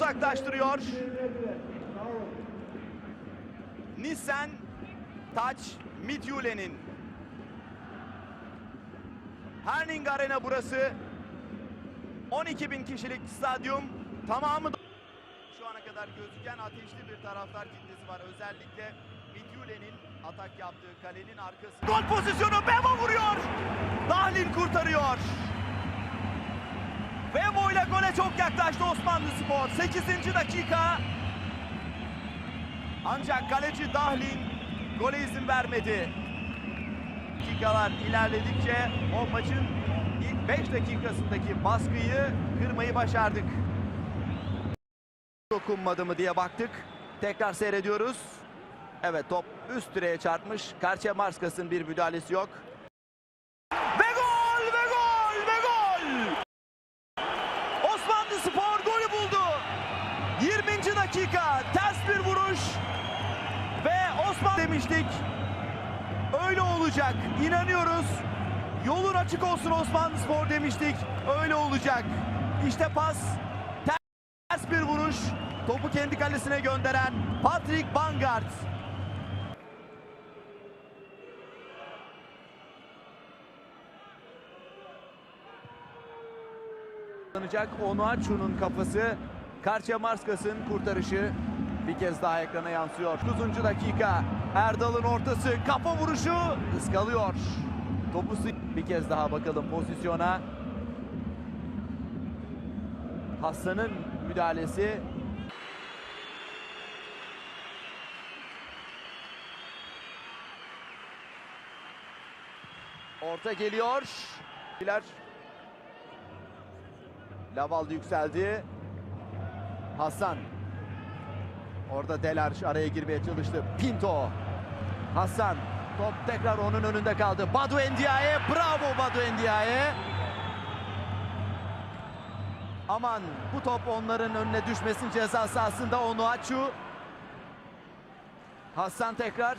uzaklaştırıyor. Nissen Taç Midjule'nin Herning Arena burası. 12 bin kişilik stadyum tamamı şu ana kadar gözüken ateşli bir taraftar kitlesi var. Özellikle Midjule'nin atak yaptığı kalenin arkası. Gol pozisyonu Bemo vuruyor. Dahlin kurtarıyor. Yaklaştı Osmanlı Spor. 8. dakika. Ancak kaleci Dahlin gole izin vermedi. Dakikalar ilerledikçe o maçın ilk 5 dakikasındaki baskıyı kırmayı başardık. Dokunmadı mı diye baktık. Tekrar seyrediyoruz. Evet top üst direğe çarpmış. Karşıya Marskas'ın bir müdahalesi yok. Ve gol! Ve gol! Ve gol! Osmanlı Spor golü buldu. 20. dakika ters bir vuruş. Ve Osman demiştik. Öyle olacak. İnanıyoruz. Yolun açık olsun Osmanlı Spor demiştik. Öyle olacak. İşte pas. Ters bir vuruş. Topu kendi kalesine gönderen Patrick Bangart. Kullanacak Onuachu'nun kafası. Karşıya Marskas'ın kurtarışı bir kez daha ekrana yansıyor. 9. dakika Erdal'ın ortası kafa vuruşu ıskalıyor. Topu bir kez daha bakalım pozisyona. Hasan'ın müdahalesi. Orta geliyor. Biler. Laval yükseldi. Hasan. Orada Delarş araya girmeye çalıştı. Pinto. Hasan. Top tekrar onun önünde kaldı. Badu Endiaye. Bravo Badu Endiaye. Aman bu top onların önüne düşmesin ceza sahasında Onuachu. Hasan tekrar.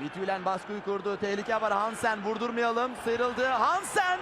Mitülen baskıyı kurdu. Tehlike var. Hansen vurdurmayalım. Sıyrıldı. Hansen.